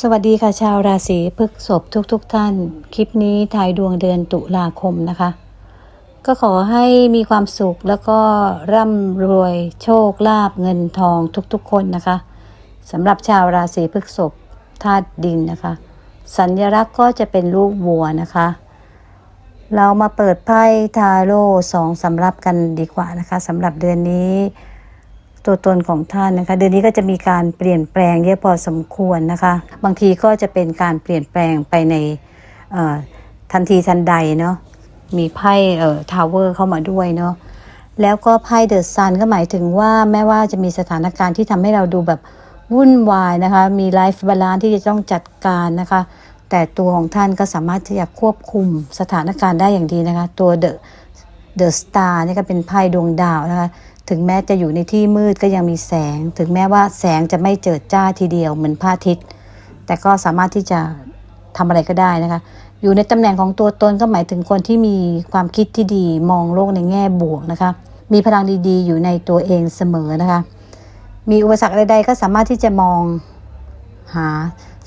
สวัสดีค่ะชาวราศีพฤษภทุกๆทท่าน คลิปนี้ทายดวงเดือนตุลาคมนะคะ ก็ขอให้มีความสุขแล้วก็ร่ำรวยโชคลาภเงินทองทุกๆ คนนะคะสำหรับชาวราศีพฤษภธาตุดินนะคะ สัญลักษณ์ก็จะเป็นรูปวัวนะคะ เรามาเปิดไพ่ทาโร่สองสำรับกันดีกว่านะคะสำหรับเดือนนี้ ตัวตนของท่านนะคะ เดือนนี้ก็จะมีการเปลี่ยนแปลงเยอะพอสมควรนะคะ บางทีก็จะเป็นการเปลี่ยนแปลงไปในทันทีทันใดเนาะมีไพ่เอ่อทาวเวอร์เข้ามาด้วยเนาะแล้วก็ไพ่เดอะซันก็หมายถึงว่าแม้ว่าจะมีสถานการณ์ที่ทำให้เราดูแบบวุ่นวายนะคะ มีไลฟ์บาลานซ์ที่จะต้องจัดการนะคะ แต่ตัวของท่านก็สามารถที่จะควบคุมสถานการณ์ได้อย่างดีนะคะ ตัวเดอะเดอะสตาร์นี่ก็เป็นไพ่ดวงดาวนะคะ ถึงแม้จะอยู่ในที่มืดก็ยังมีแสง ถึงแม้ว่าแสงจะไม่เจิดจ้าทีเดียวเหมือนพระอาทิตย์ แต่ก็สามารถที่จะทำอะไรก็ได้นะคะ อยู่ในตำแหน่งของตัวตนก็หมายถึงคนที่มีความคิดที่ดีมองโลกในแง่บวกนะคะ มีพลังดีๆ อยู่ในตัวเองเสมอนะคะ มีอุปสรรคใดๆก็สามารถที่จะมองหา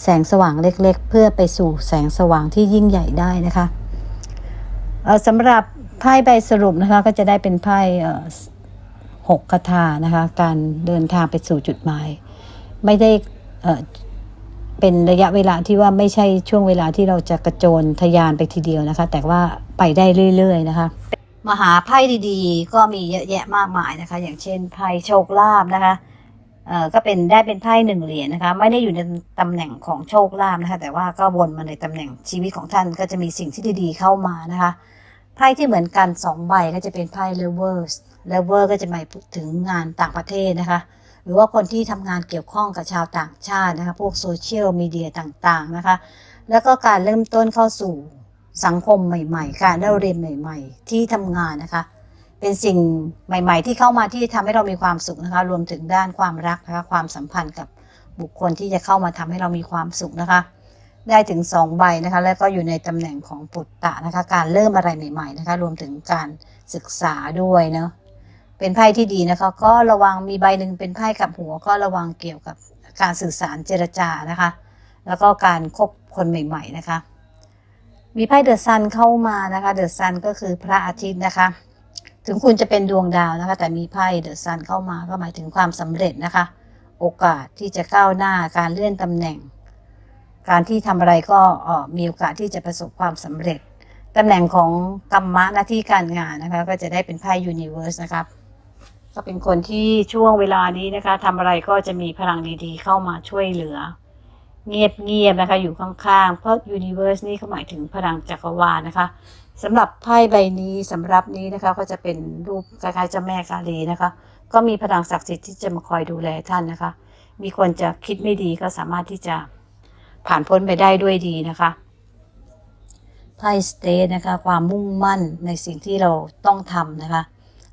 แสงสว่างเล็กๆ เพื่อไปสู่แสงสว่างที่ยิ่งใหญ่ได้นะคะเอ่อสำหรับไพ่ใบสรุปนะคะก็จะได้เป็นไพ่ หกคาถานะคะ การเดินทางไปสู่จุดหมาย ไม่ได้เเป็นระยะเวลาที่ว่าไม่ใช่ช่วงเวลาที่เราจะกระโจนทะยานไปทีเดียวนะคะ แต่ว่าไปได้เรื่อย ๆ นะคะ มหาไพ่ดีๆ ก็มีเยอะแยะมากมายนะคะ อย่างเช่นไพ่โชคลาภนะคะเอ่อก็เป็นได้เป็นไพ่หนึ่งเหรียญนะคะ ไม่ได้อยู่ในตำแหน่งของโชคลาภนะคะ แต่ว่าก็วนมาในตำแหน่งชีวิตของท่านก็จะมีสิ่งที่ดีๆเข้ามานะคะ ไพ่ที่เหมือนกันสองใบก็จะเป็นไพ่ lovers lover ก็จะหมายถึงงานต่างประเทศนะคะ หรือว่าคนที่ทำงานเกี่ยวข้องกับชาวต่างชาตินะคะ พวกโซเชียลมีเดียต่างๆนะคะ แล้วก็การเริ่มต้นเข้าสู่สังคมใหม่ๆ การเล่าเรียนใหม่ ๆ ที่ทำงานนะคะ เป็นสิ่งใหม่ ๆ ที่เข้ามาที่ทำให้เรามีความสุขนะคะ รวมถึงด้านความรักนะคะ ความสัมพันธ์กับบุคคลที่จะเข้ามาทำให้เรามีความสุขนะคะ ได้ถึง 2 ใบนะคะ แล้วก็อยู่ในตำแหน่งของปุตตะนะคะ การเริ่มอะไรใหม่ๆนะคะ รวมถึงการศึกษาด้วยเนาะเป็นไพ่ที่ดีนะคะ ก็ระวังมีใบหนึ่งเป็นไพ่กับหัว ก็ระวังเกี่ยวกับการสื่อสารเจรจานะคะ แล้วก็การคบคนใหม่ ๆ นะคะ มีไพ่เดอะซันเข้ามานะคะเดอะซันก็คือพระอาทิตย์นะคะ ถึงคุณจะเป็นดวงดาวนะคะ แต่มีไพ่เดอะซันเข้ามาก็หมายถึงความสำเร็จนะคะ โอกาสที่จะก้าวหน้าการเลื่อนตำแหน่ง การที่ทำอะไรก็มีโอกาสที่จะประสบความสำเร็จตำแหน่งของกรรมะหน้าที่การงานนะคะก็จะได้เป็นไพ่ยูนิเวอร์สนะครับก็เป็นคนที่ช่วงเวลานี้นะคะทำอะไรก็จะมีพลังดีๆ เข้ามาช่วยเหลือ เงียบๆนะคะ อยู่ข้างๆ เพราะยูนิเวอร์สนี่ก็หมายถึงพลังจักรวาลนะคะสำหรับไพ่ใบนี้สำหรับนี้นะคะ ก็จะเป็นรูปคล้ายๆเจ้าแม่กาลีนะคะ ก็มีพลังศักดิ์สิทธิ์ที่จะมาคอยดูแลท่านนะคะ มีคนจะคิดไม่ดีก็สามารถที่จะ ผ่านพ้นไปได้ด้วยดีนะคะไพ่สเตทนะคะ ความมุ่งมั่นในสิ่งที่เราต้องทำนะคะ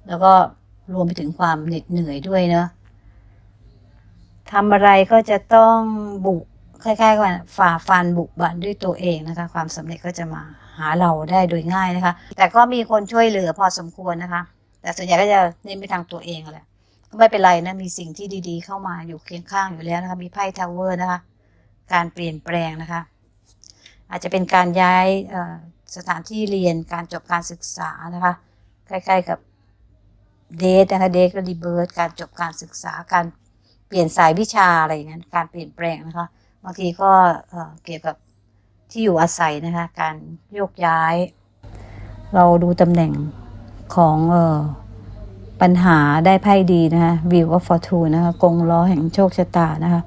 แล้วก็รวมไปถึงความเหน็ดเหนื่อยด้วยเนอะทำอะไรก็จะต้องบุกคล้ายๆว่าฝ่าฟันบุกบันด้วยตัวเองนะคะ ความสำเร็จก็จะมาหาเราได้โดยง่ายนะคะ แต่ก็มีคนช่วยเหลือพอสมควรนะคะ แต่ส่วนใหญ่ก็จะเน้นไปทางตัวเองแหละไม่เป็นไรนะมีสิ่งที่ดีๆ เข้ามาอยู่เคียงข้างอยู่แล้วนะคะมีไพ่ทาวเวอร์นะคะ การเปลี่ยนแปลงนะคะ อาจจะเป็นการย้ายสถานที่เรียนการจบการศึกษานะคะ ใกล้ๆกับเดทนะคะเดทก็รีเบิร์การจบการศึกษาการเปลี่ยนสายวิชาอะไรอย่างนั้นการเปลี่ยนแปลงนะคะ บางทีก็เกี่ยวกับที่อยู่อาศัยนะคะ การโยกย้าย เราดูตำแหน่งของออปัญหาได้ไพ่ดีนะคะ View of Fortune นะคะกงล้อแห่งโชคชะตานะคะ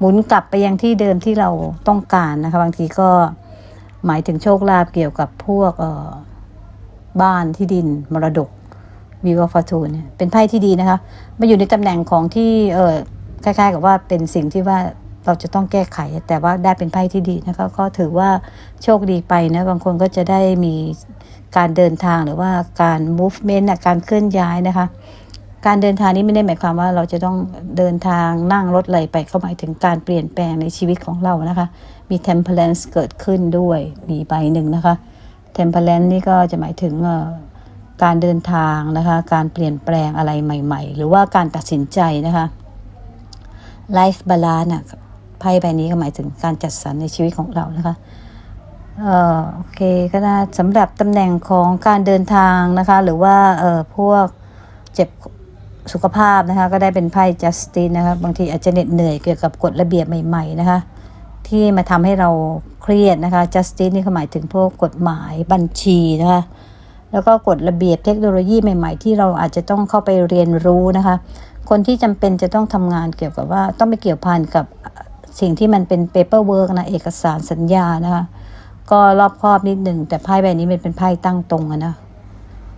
หมุนกลับไปยังที่เดิมที่เราต้องการนะคะ บางทีก็หมายถึงโชคลาภเกี่ยวกับพวกบ้านที่ดินมรดกวิวฟอร์ทูนเนี่ยเป็นไพ่ที่ดีนะคะมาอยู่ในตำแหน่งของที่เออคล้ายๆ กับว่าเป็นสิ่งที่ว่าเราจะต้องแก้ไข แต่ว่าได้เป็นไพ่ที่ดีนะคะก็ถือว่าโชคดีไปนะบางคนก็จะได้มีการเดินทางหรือว่าการ movement การเคลื่อนย้ายนะคะ การเดินทางนี้ไม่ได้หมายความว่าเราจะต้องเดินทางนั่งรถอะไรไปเข้าหมายถึงการเปลี่ยนแปลงในชีวิตของเรานะคะ มี temperance เกิดขึ้นด้วยมีใบหนึ่งนะคะ temperance นี่ก็จะหมายถึงการเดินทางนะคะ การเปลี่ยนแปลงอะไรใหม่ ๆ หรือว่าการตัดสินใจนะคะไลฟ์บาลานซ์ไพ่ใบนี้ก็หมายถึงการจัดสรรในชีวิตของเรานะคะเออโอเคก็น่าสำหรับตำแหน่งของการเดินทางนะคะ หรือว่าเอ่อพวกเจ็บ สุขภาพนะคะ ก็ได้เป็นไพ่ justice นะคะบางทีอาจจะเหน็ดเหนื่อยเกี่ยวกับกฎระเบียบใหม่ๆนะคะ ที่มาทำให้เราเครียดนะคะ justice นี่หมายถึงพวกกฎหมายบัญชีนะคะแล้วก็กฎระเบียบเทคโนโลยีใหม่ ๆ ที่เราอาจจะต้องเข้าไปเรียนรู้นะคะ คนที่จำเป็นจะต้องทำงานเกี่ยวกับว่าต้องไปเกี่ยวพันกับสิ่งที่มันเป็น paperwork นะเอกสารสัญญานะคะก็รอบครอบนิดหนึ่งแต่ไพ่ใบนี้มันเป็นไพ่ตั้งตรงอะนะ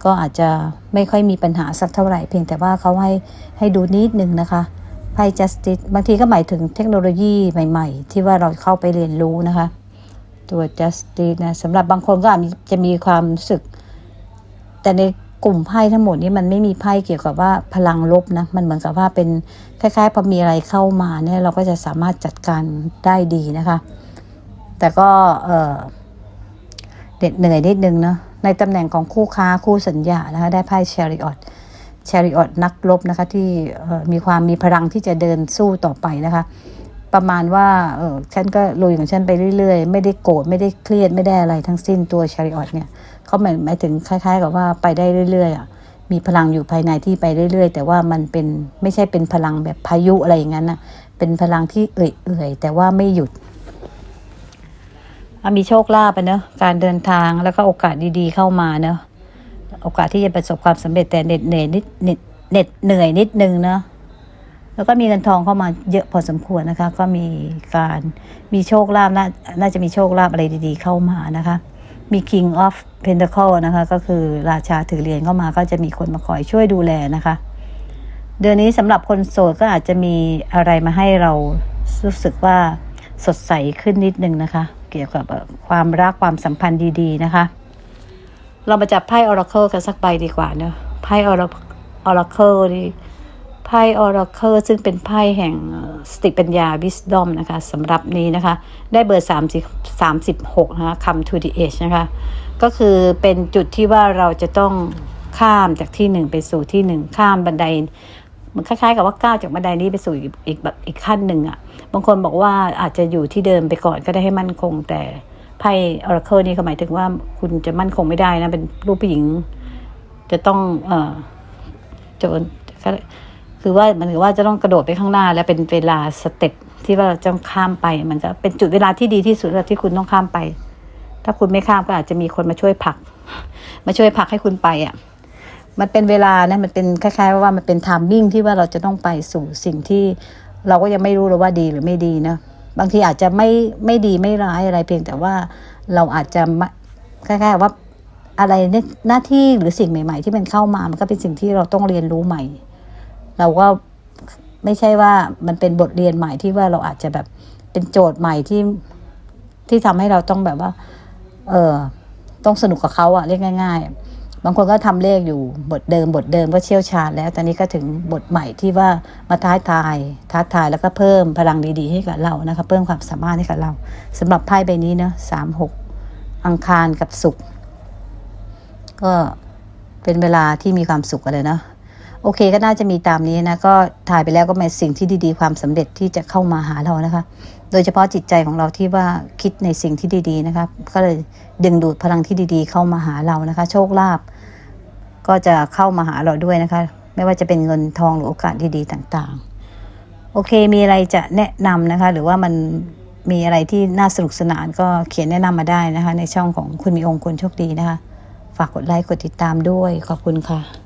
ก็อาจจะไม่ค่อยมีปัญหาสักเท่าไหร่ เพียงแต่ว่าเขาให้ให้ดูนิดนึงนะคะไพ่ justice บางทีก็หมายถึงเทคโนโลยีใหม่ ๆ ที่ว่าเราเข้าไปเรียนรู้นะคะ ตัว justice นะสำหรับบางคนก็อาจจะมีความรู้สึก แต่ในกลุ่มไพ่ทั้งหมดนี้มันไม่มีไพ่เกี่ยวกับว่าพลังลบนะมันเหมือนกับว่าเป็นคล้ายๆพอมีอะไรเข้ามาเนี่ยเราก็จะสามารถจัดการได้ดีนะคะ แต่ก็เออเด็ดเหนื่อยนิดนึงเนาะ ในตำแหน่งของคู่ค้าคู่สัญญานะคะได้ไพ่เชริออตเชริออตนักรบนะคะที่มีความมีพลังที่จะเดินสู้ต่อไปนะคะประมาณว่าเออฉันก็ลุยของฉันไปเรื่อยๆ ไม่ได้โกรธไม่ได้เครียดไม่ได้อะไรทั้งสิ้นตัวเชริออตเนี่ยเขาหมายหมายถึงคล้าย ๆ กับว่าไปได้เรื่อยๆอะมีพลังอยู่ภายในที่ไปเรื่อย ๆ แต่ว่ามันเป็นไม่ใช่เป็นพลังแบบพายุอะไรอย่างนั้นนะเป็นพลังที่เอื่อยๆแต่ว่าไม่หยุด มีโชคลาภอะเนอะการเดินทางแล้วก็โอกาสดีๆเข้ามาเนอะโอกาสที่จะประสบความสำเร็จแต่เหน็ดเหนื่อยนิดเหน็ดเหน็ดเหนื่อยนิดนึงเนอะแล้วก็มีเงินทองเข้ามาเยอะพอสมควรนะคะ ก็มีการมีโชคลาภน่าน่าจะมีโชคลาภอะไรดีๆเข้ามานะคะ มี King of Pentacle นะคะ ก็คือราชาถือเหรียญเข้ามาก็จะมีคนมาคอยช่วยดูแลนะคะ เดือนนี้สำหรับคนโสดก็อาจจะมีอะไรมาให้เรารู้สึกว่าสดใสขึ้นนิดนึงนะคะ เกี่ยวกับความรักความสัมพันธ์ดีๆนะคะ เรามาจับไพ่ Oracle กันสักใบดีกว่าเนอะไพ่ Ora- Oracle นี่ไพ่ Oracle ซึ่งเป็นไพ่แห่งสติปัญญา Wisdom นะคะสำหรับนี้นะคะ ได้เบอร์30 36นะคะ Come to the edge นะคะก็คือเป็นจุดที่ว่าเราจะต้องข้ามจากที่หนึ่งไปสู่ที่หนึ่งข้ามบันได มันคล้ายๆ กับว่าก้าวจากบันไดนี้ไปสู่อีกแบบอีกขั้นหนึ่งอะ่ะ บางคนบอกว่าอาจจะอยู่ที่เดิมไปก่อนก็ได้ให้มั่นคง แต่ไพ่ Oracle นี่ก็หมายถึงว่าคุณจะมั่นคงไม่ได้นะ เป็นรูปผู้หญิง จะต้อง เอ่อจะคือว่ามันถือว่าจะต้องกระโดดไปข้างหน้า และเป็นเวลาสเต็ปที่ว่าเราจะต้องข้ามไป มันจะเป็นจุดเวลาที่ดีที่สุดที่คุณต้องข้ามไป ถ้าคุณไม่ข้ามก็อาจจะมีคนมาช่วยผลัก มาช่วยผลักให้คุณไปอะ มันเป็นเวลานะมันเป็นคล้ายๆ ว่ามันเป็นไทมิ่งที่ว่าเราจะต้องไปสู่สิ่งที่เราก็ยังไม่รู้เลยว่าดีหรือไม่ดีนะบางทีอาจจะไม่ไม่ดีไม่ร้ายอะไรเพียงแต่ว่าเราอาจจะคล้ายๆว่าอะไรเนี่ยหน้าที่หรือสิ่งใหม่ ๆ ที่มันเข้ามามันก็เป็นสิ่งที่เราต้องเรียนรู้ใหม่ เราก็ไม่ใช่ว่ามันเป็นบทเรียนใหม่ที่ว่าเราอาจจะแบบเป็นโจทย์ใหม่ที่ที่ทำให้เราต้องแบบว่า เออต้องสนุกกับเขาอะเรียกง่าย ๆ บางคนก็ทำเลขอยู่บทเดิมบทเดิมก็เชี่ยวชาญแล้ว ตอนนี้ก็ถึงบทใหม่ที่ว่ามาท้าทายท้าทายแล้วก็เพิ่มพลังดีๆให้กับเรานะคะ เพิ่มความสามารถให้กับเราสำหรับไพ่ใบนี้เนาะสามหกอังคารกับศุกร์ก็เป็นเวลาที่มีความสุขกันเลยเนาะ โอเคก็น่าจะมีตามนี้นะก็ถ่ายไปแล้วก็เป็นสิ่งที่ดีๆ ความสำเร็จที่จะเข้ามาหาเรานะคะ โดยเฉพาะจิตใจของเราที่ว่าคิดในสิ่งที่ดีๆนะครับก็เลยดึงดูดพลังที่ดีๆ เข้ามาหาเรานะคะ โชคลาภก็จะเข้ามาหาเราด้วยนะคะ ไม่ว่าจะเป็นเงินทองหรือโอกาสดีๆต่างๆ โอเคมีอะไรจะแนะนำนะคะ หรือว่ามันมีอะไรที่น่าสนุกสนานก็เขียนแนะนำมาได้นะคะ ในช่องของคุณมีองค์คนโชคดีนะคะ ฝากกดไลค์กดติดตามด้วยขอบคุณค่ะ